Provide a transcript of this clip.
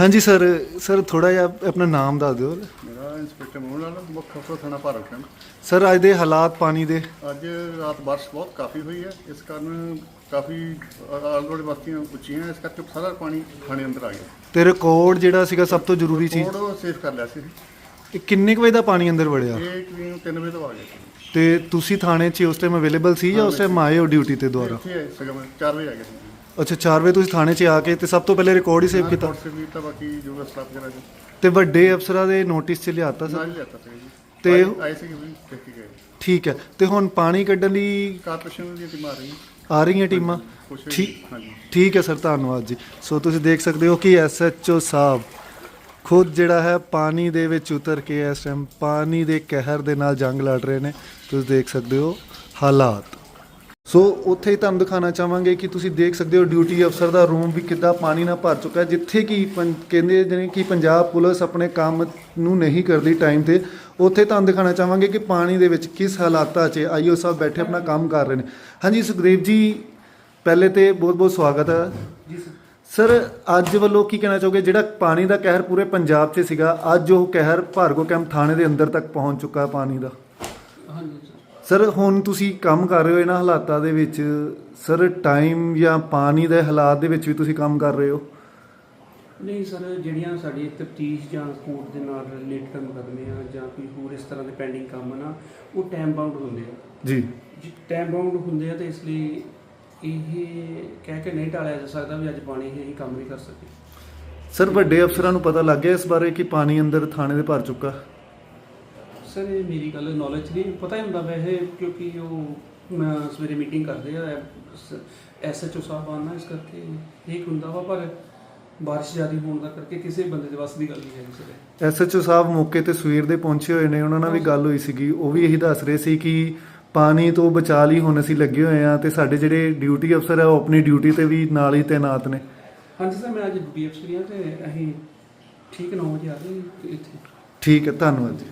ਹਾਂਜੀ sir sir ਥੋੜਾ ਜਿਹਾ ਆਪਣਾ ਨਾਮ ਦੱਸ ਦਿਓ। ਮੇਰਾ ਇੰਸਪੈਕਟਰ ਮੋਹਨ ਲਾਲ ਮੁੱਖ ਅਫਸਰ ਥਾਣਾ ਭਾਰਤ ਸਰ ਅੱਜ ਦੇ ਹਾਲਾਤ ਪਾਣੀ ਦੇ। ਅੱਜ ਰਾਤ ਬਾਰਿਸ਼ ਬਹੁਤ ਕਾਫੀ ਹੋਈ ਹੈ। ਇਸ ਕਾਰਨ ਕਾਫੀ ਆਲਗੋੜ ਬਸਤੀਆਂ ਉੱਚੀਆਂ ਇਸ ਕਰਕੇ ਸਾਰਾ ਪਾਣੀ ਥਾਣੇ ਅੰਦਰ ਆ ਗਿਆ। ਤੇ ਰਿਕਾਰਡ ਜਿਹੜਾ ਸੀਗਾ ਸਭ ਤੋਂ ਜ਼ਰੂਰੀ ਚੀਜ਼ ਕੋਡ ਸੇਫ ਕਰ ਲਿਆ ਸੀ। ਇਹ ਕਿੰਨੇ ਕੁ ਵਜੇ ਦਾ ਪਾਣੀ ਅੰਦਰ ਵੜਿਆ? ਇਹ ਕਰੀਬ 3 ਵਜੇ ਤੋਂ ਆ ਗਿਆ ਸੀ ਤੇ ਤੁਸੀਂ ਥਾਣੇ 'ਚ ਉਸ ਟਾਈਮ ਅਵੇਲੇਬਲ ਸੀ ਜਾਂ ਉਸ ਟਾਈਮ ਆਏ ਹੋ ਡਿਊਟੀ ਤੇ ਦੁਆਰਾ? ਇੱਥੇ ਆਏ ਸਗਮ 4 ਵਜੇ ਆ ਗਿਆ ਸੀ ਅੱਛਾ 4 ਵਜੇ ਤੁਸੀਂ ਥਾਣੇ 'ਚ ਆ ਕੇ ਤੇ ਸਭ ਤੋਂ ਪਹਿਲੇ ਰਿਕਾਰਡ ਹੀ ਸੇਵ ਕੀਤਾ? ਸੇ ਤਾਂ ਬਾਕੀ ਜੋ ਸਟਾਫ ਜਰਾ ਜੀ। ਤੇ ਵੱਡੇ ਅਫਸਰਾਂ ਦੇ ਨੋਟਿਸ 'ਚ ਲਿਆਤਾ ਸਰ? ਨਾਲ ਹੀ ਲਿਆਤਾ ਸੀ ਜੀ। ਤੇ- ਆਏ- ਆਏ ਸੀ ਵੀ ਦੇਖ ਕੇ ਗਏ। ਠੀਕ ਹੈ ਤੇ ਹੁਣ ਪਾਣੀ ਕੱਢਣ ਲਈ ਕਾਰਪੋਰੇਸ਼ਨ ਦੀਆਂ ਟੀਮਾਂ ਆ ਰਹੀਆਂ ਆ ਰਹੀਆਂ ਟੀਮਾਂ? ਕੁਛ ਠੀਕ ਹਾਂਜੀ। ਠੀਕ ਹੈ ਸਰ ਧੰਨਵਾਦ ਜੀ। ਸੋ ਤੁਸੀਂ ਦੇਖ ਸਕਦੇ ਹੋ ਕਿ ਐਸਐਚਓ ਸਾਹਿਬ ਖੁਦ ਜਿਹੜਾ ਹੈ ਪਾਣੀ ਦੇ ਵਿੱਚ ਉਤਰ ਕੇ ਇਸ ਟਾਈਮ ਪਾਣੀ ਦੇ ਕਹਿਰ ਦੇ ਨਾਲ ਜੰਗ ਲੜ ਰਹੇ ਨੇ। ਤੁਸੀਂ ਦੇਖ ਸਕਦੇ ਹੋ ਹਾਲਾਤ। ਸੋ ਉੱਥੇ ਹੀ ਤੁਹਾਨੂੰ ਦਿਖਾਣਾ ਚਾਹਾਂਗੇ ਕਿ ਤੁਸੀਂ ਦੇਖ ਸਕਦੇ ਹੋ ਡਿਊਟੀ ਅਫਸਰ ਦਾ ਰੂਮ ਵੀ ਕਿੱਦਾਂ ਪਾਣੀ ਨਾਲ ਭਰ ਚੁੱਕਾ ਹੈ, ਜਿੱਥੇ ਕਿ ਪੰ- ਕਹਿੰਦੇ ਨੇ ਕਿ ਪੰਜਾਬ ਪੁਲਿਸ ਆਪਣੇ ਕੰਮ ਨੂੰ ਨਹੀਂ ਕਰਦੀ ਟਾਈਮ ਤੇ। ਉੱਥੇ ਤੁਹਾਨੂੰ ਦਿਖਾਣਾ ਚਾਹਾਂਗੇ ਕਿ ਪਾਣੀ ਦੇ ਵਿੱਚ ਕਿਸ ਹਾਲਾਤਾਂ 'ਚ ਆਈਓ ਸਾਹਿਬ ਬੈਠੇ, ਆਪਣਾ ਕੰਮ ਕਰ ਰਹੇ ਨੇ। ਹਾਂਜੀ, ਸੁਖਦੇਵ ਜੀ, ਪਹਿਲੇ ਤੇ ਬਹੁਤ ਬਹੁਤ ਸਵਾਗਤ ਹੈ। ਜੀ ਸਰ ਸਰ ਅੱਜ ਵੱਲੋਂ ਕੀ ਕਹਿਣਾ ਚਾਹੋਗੇ? ਜਿਹੜਾ ਪਾਣੀ ਦਾ ਕਹਿਰ ਪੂਰੇ ਪੰਜਾਬ 'ਚ ਸੀਗਾ ਅੱਜ ਉਹ ਕਹਿਰ ਭਾਰਗੋ ਕੈਂਪ ਥਾਣੇ ਦੇ ਅੰਦਰ ਤੱਕ ਪਹੁੰਚ ਚੁੱਕਾ ਹੈ ਪਾਣੀ ਦਾ। ਹਾਂਜੀ ਸਰ ਸਰ ਹੁਣ ਤੁਸੀਂ ਕੰਮ ਕਰ ਰਹੇ ਹੋ ਇਹਨਾਂ ਹਾਲਾਤਾਂ ਦੇ ਵਿੱਚ। ਸਰ ਟਾਈਮ ਜਾਂ ਪਾਣੀ ਦੇ ਹਾਲਾਤ ਦੇ ਵਿੱਚ ਵੀ ਤੁਸੀਂ ਕੰਮ ਕਰ ਰਹੇ ਹੋ? ਨਹੀਂ ਸਰ ਜਿਹੜੀਆਂ ਸਾਡੀ ਤਫਤੀਸ਼ ਜਾਂ ਕੋਰਟ ਦੇ ਨਾਲ ਰਿਲੇਟਡ ਮੁਕੱਦਮੇ ਆ ਜਾਂ ਕੋਈ ਹੋਰ ਇਸ ਤਰ੍ਹਾਂ ਦੇ ਪੈਂਡਿੰਗ ਕੰਮ ਨਾ ਉਹ ਟਾਈਮ ਬਾਉਂਡ ਹੁੰਦੇ ਆ। ਜੀ। ਜੇ ਟਾਈਮ ਬਾਉਂਡ ਹੁੰਦੇ ਆ ਤਾਂ ਇਸ ਲਈ ਇਹ ਕਹਿ ਕੇ ਨਹੀਂ ਟਾਲਿਆ ਜਾ ਸਕਦਾ ਵੀ ਅੱਜ ਪਾਣੀ ਹੀ ਅਸੀਂ ਕੰਮ ਨਹੀਂ ਕਰ ਸਕਦੇ ਸਰ ਵੱਡੇ ਅਫਸਰਾਂ ਨੂੰ ਪਤਾ ਲੱਗ ਗਿਆ ਇਸ ਬਾਰੇ ਕਿ ਪਾਣੀ ਅੰਦਰ ਥਾਣੇ ਦੇ ਭਰ ਚੁੱਕਾ। ਸਰ ਇਹ ਮੇਰੀ ਗੱਲ ਨੌਲੇਜ ਨਹੀਂ ਪਤਾ ਹੀ ਹੁੰਦਾ ਵੈਸੇ ਕਿਉਂਕਿ ਉਹ ਮੈਂ ਸਵੇਰੇ ਮੀਟਿੰਗ ਕਰਦੇ ਆ ਐਸਐਚਓ ਸਾਹਿਬ ਆਉਣਾ ਇਸ ਕਰਕੇ ਇਹ ਹੁੰਦਾ ਵਾ ਪਰ ਬਾਰਿਸ਼ ਜ਼ਿਆਦਾ ਹੋਣ ਦਾ ਕਰਕੇ ਕਿਸੇ ਬੰਦੇ ਦੇ ਵੱਸ ਦੀ ਗੱਲ ਨਹੀਂ ਹੈ ਸਰ। ਐਸਐਚਓ ਸਾਹਿਬ ਮੌਕੇ ਤੇ ਸਵੇਰ ਦੇ ਪਹੁੰਚੇ ਹੋਏ ਨੇ ਉਹਨਾਂ ਨਾਲ ਵੀ ਗੱਲ ਹੋਈ ਸੀਗੀ ਉਹ ਵੀ ਇਹੀ ਦੱਸ ਰਹੇ ਸੀ ਕਿ ਪਾਣੀ ਤੋਂ ਬਚਾ ਲਈ ਹੁਣ ਅਸੀਂ ਲੱਗੇ ਹੋਏ ਆ ਤੇ ਸਾਡੇ ਜਿਹੜੇ ਡਿਊਟੀ ਅਫਸਰ ਆ ਉਹ ਆਪਣੀ ਡਿਊਟੀ ਤੇ ਵੀ ਨਾਲ ਹੀ ਤਾਇਨਾਤ ਨੇ। ਹਾਂਜੀ ਸਰ ਮੈਂ ਅੱਜ ਅਫਸਰ ਹਾਂ ਤੇ ਅਸੀਂ ਠੀਕ 9 ਵਜੇ ਆ ਗਏ ਇੱਥੇ। ਠੀਕ ਹੈ ਧੰਨਵਾਦ ਜੀ।